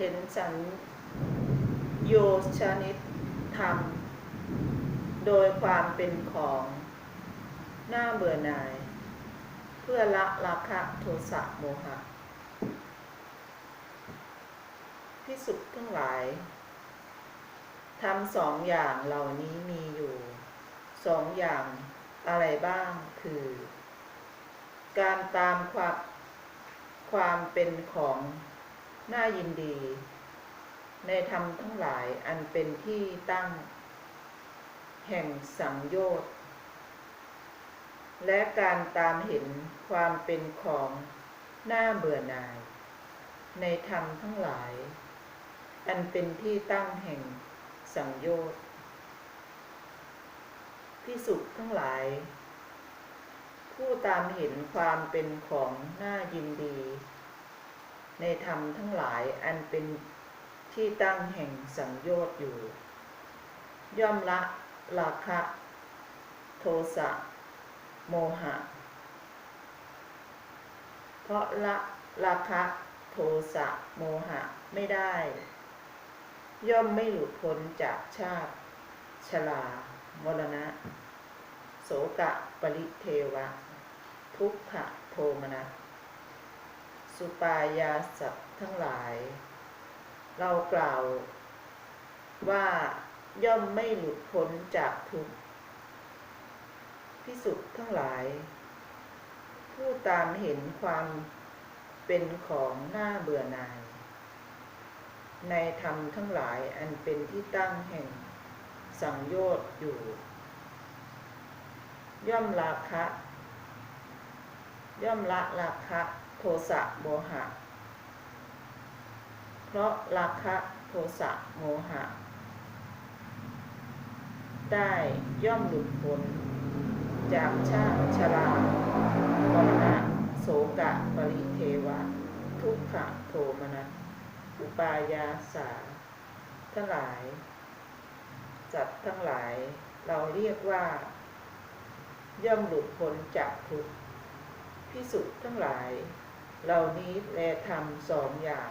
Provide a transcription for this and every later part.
เห็นสัญโยชนิดธรรม โดยความเป็นของหน้าเบื่อหน่าย เพื่อละราคะโทสะโมหะพิสุทธ์ทั้งหลายทำสองอย่างเหล่านี้มีอยู่สองอย่างอะไรบ้างคือ การตามความความเป็นของ น่ายินดี ในธรรมทั้งหลายอันเป็นที่ตั้ง แห่งสังโยชน์และการตามเห็นความเป็นของน่าเบื่อหน่าย ในธรรมทั้งหลาย อันเป็นที่ตั้งแห่งสังโยชน์พิสุดทั้งหลาย ผู้ตามเห็นความเป็นของน่ายินดี ในธรรมทั้งหลายอันเป็นที่ตั้งแห่งสังโยชน์อยู่ ย่อมละราคะ โทสะ โมหะ เพราะละราคะ โทสะ โมหะไม่ได้ ย่อมไม่หลุดพ้นจากชาติ ชลามรณะ โสกะ ปริเทวะ ทุกขะโทมนะ สุปายาสัตทั้งหลาย เรากล่าวว่าย่อมไม่หลุดพ้นจากทุกข์พิสุทธ์ทั้งหลาย ผู้ตามเห็นความเป็นของหน้าเบื่อหน่าย ในธรรมทั้งหลายอันเป็นที่ตั้งแห่งสังโยชน์อยู่ ย่อมราคะ ย่อมละราคะ โทสะโมหะ เพราะราคะโทสะโมหะ ได้ย่อมหลุดพ้นจากชาติชรามรณะโสกะปริเทวะ ทุกขะโทมนะอุปายาสา ทั้งหลายจัดทั้งหลายเราเรียกว่า ย่อมหลุดพ้นจากทุกข์พิสุทธ์ทั้งหลาย เหล่านี้แลทำสองอย่าง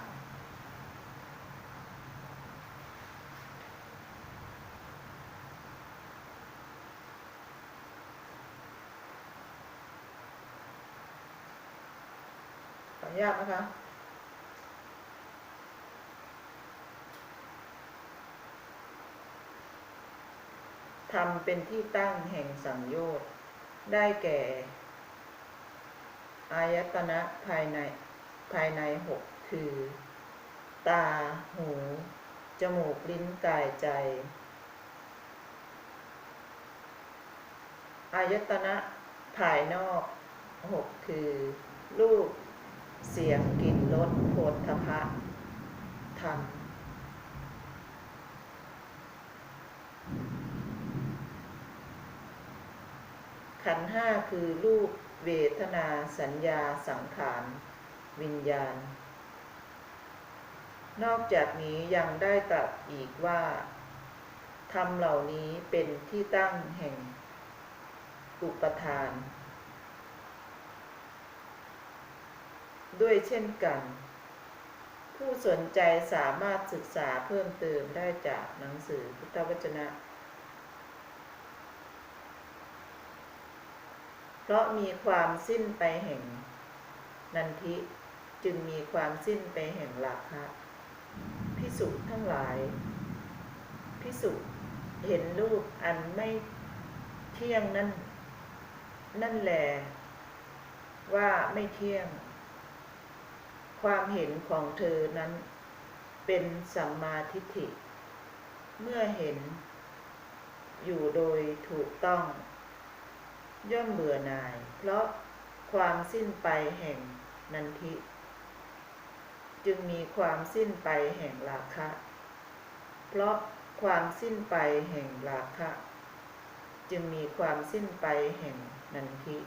ขออนุญาตนะคะทำเป็นที่ตั้งแห่งสังโยชน์ได้แก่ อายตนะภายในภายในหกคือ ตา หู จมูก ลิ้น กาย ใจ อายตนะภายนอกหกคือรูป เสียง กลิ่น รสโผฏฐพะธรรมขันห้าคือรูป เวทนาสัญญาสังขาร วิญญาณ นอกจากนี้ยังได้ตรัสอีกว่าธรรมเหล่านี้เป็นที่ตั้งแห่ง อุปทาน ด้วยเช่นกัน ผู้สนใจสามารถศึกษาเพิ่มเติมได้จากหนังสือพุทธวจนะ เพราะมีความสิ้นไปแห่ง นันทิจึงมีความสิ้นไปแห่งราคะพิสุทั้งหลายพิสุเห็นรูปอันไม่เที่ยงนั่น นั่นแหลว่าไม่เที่ยง ความเห็นของเธอนั้น เป็นสัมมาทิฏฐิ เมื่อเห็น อยู่โดยถูกต้อง ย่อมเบื่อหน่าย เพราะความสิ้นไปแห่งนันทิ จึงมีความสิ้นไปแห่งราคะ เพราะความสิ้นไปแห่งราคะ จึงมีความสิ้นไปแห่งนันทิ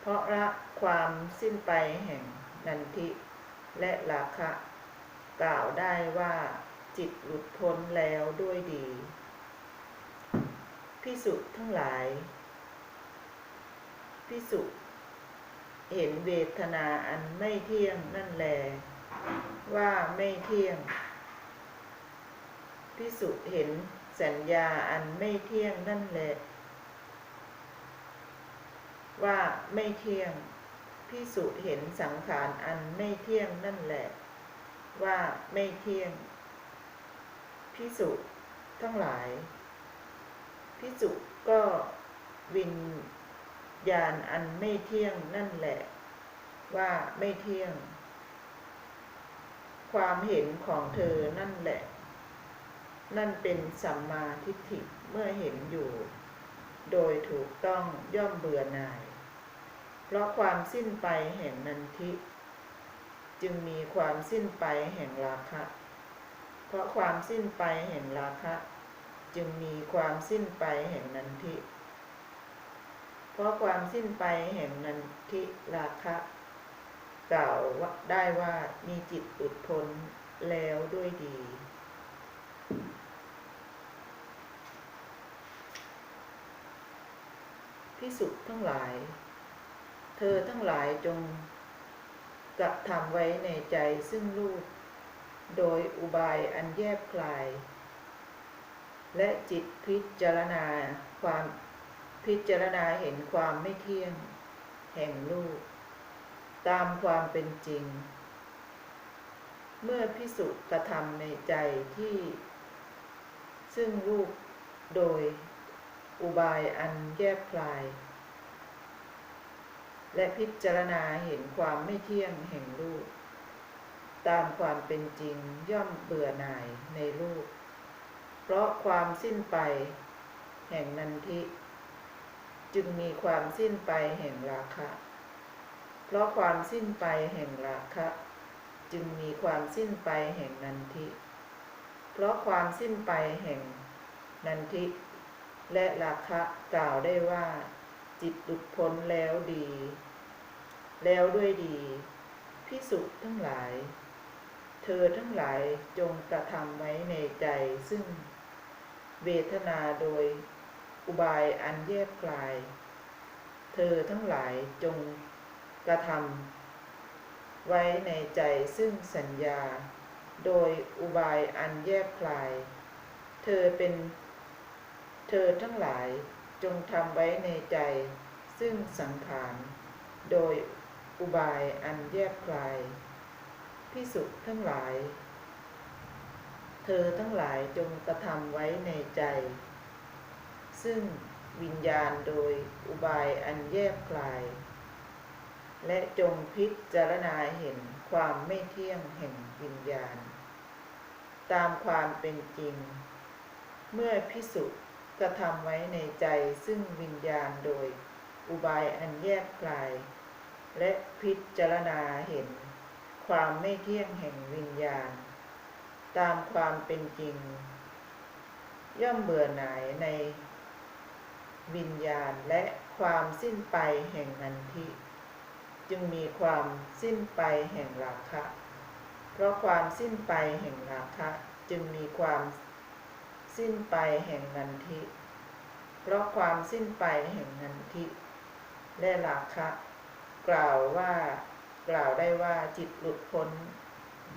เพราะละความสิ้นไปแห่งนันทิและราคะ กล่าวได้ว่าจิตหลุดพ้นแล้วด้วยดี พิสุทั้งหลาย พิสุเห็นเวทนาอันไม่เที่ยงนั่นแล ว่าไม่เที่ยง พิสุเห็นสัญญาอันไม่เที่ยงนั่นแหละว่าไม่เที่ยง พิสุเห็นสังขารอันไม่เที่ยงนั่นแหละ ว่าไม่เที่ยง พิสุทั้งหลาย พิสุก็วิญญาณอันไม่เที่ยงนั่นแหละ ว่าไม่เที่ยง ความเห็นของเธอนั่นแหละ นั่นเป็นสัมมาทิฏฐิเมื่อเห็นอยู่ โดยถูกต้องย่อมเบื่อหน่าย เพราะความสิ้นไปแห่งนันทิ จึงมีความสิ้นไปแห่งราคะ เพราะความสิ้นไปแห่งราคะ จึงมีความสิ้นไปแห่งนันทิ เพราะความสิ้นไปแห่งนันทิราคะกล่าวว่าได้ว่ามีจิตอุดพ้นแล้วด้วยดี พิสุทั้งหลาย เธอทั้งหลายจงกระทำไว้ในใจซึ่งรูป โดยอุบายอันแยบคลาย และจิตพิจารณาความพิจารณาเห็นความไม่เที่ยง แห่งรูปตามความเป็นจริง เมื่อพิสุกระทำในใจที่ ซึ่งรูปโดยอุบายอันแยบคลาย และพิจารณาเห็นความไม่เที่ยงแห่งรูป ตามความเป็นจริงย่อมเบื่อหน่ายในรูป ราะความสิ้นไป แห่งนันทิ จึงมีความสิ้นไปแห่งราคะ เพราะความสิ้นไปแห่งราคะ จึงมีความสิ้นไปแห่งนันทิ เพราะความสิ้นไปแห่งนันทิ และราคะกล่าวได้ว่า จิตหลุดพ้นแล้วดี แล้วด้วยดีพิสุทั้งหลาย เธอทั้งหลายจงกระทำไว้ในใจซึ่ง เวทนาโดยอุบายอันแยบกลาย เธอทั้งหลายจงกระทำไว้ในใจซึ่งสัญญา โดยอุบายอันแยบคลาย เธอเป็น เธอทั้งหลายจงทำไว้ในใจ ซึ่งสังขารโดยอุบายอันแยบคลายพิสุทั้งหลาย เธอทั้งหลายจงกระทำไว้ในใจ ซึ่งวิญญาณโดยอุบายอันแยบคลาย และจงพิจารณาเห็นความไม่เที่ยงแห่งวิญญาณ ตามความเป็นจริง เมื่อพิสุกระทำไว้ในใจซึ่งวิญญาณโดยอุบายอันแยบคลาย และพิจารณาเห็น ความไม่เที่ยงแห่งวิญญาณ ตามความเป็นจริง ย่อมเบื่อหน่ายในวิญญาณและความสิ้นไปแห่งนันทิ จึงมีความสิ้นไปแห่งราคะ เพราะความสิ้นไปแห่งราคะ จึงมีความสิ้นไปแห่งนันทิ เพราะความสิ้นไปแห่งนันทิ และราคะ กล่าวว่ากล่าวได้ว่าจิตหลุดพ้น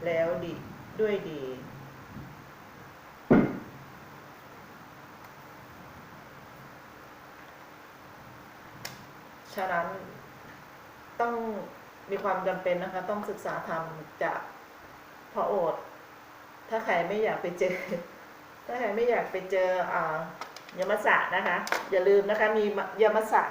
แล้วดี ด้วยดี ฉะนั้นต้องมีความจำเป็นนะคะ ต้องศึกษาธรรมจากพระโอษฐ์ถ้าใครไม่อยากไปเจอ ถ้าใครไม่อยากไปเจออ่ายมสะนะคะ อย่าลืมนะคะ มียมสะ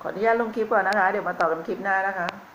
ขออนุญาตลงคลิปก่อนนะคะ เดี๋ยวมาต่อกันคลิปหน้านะคะ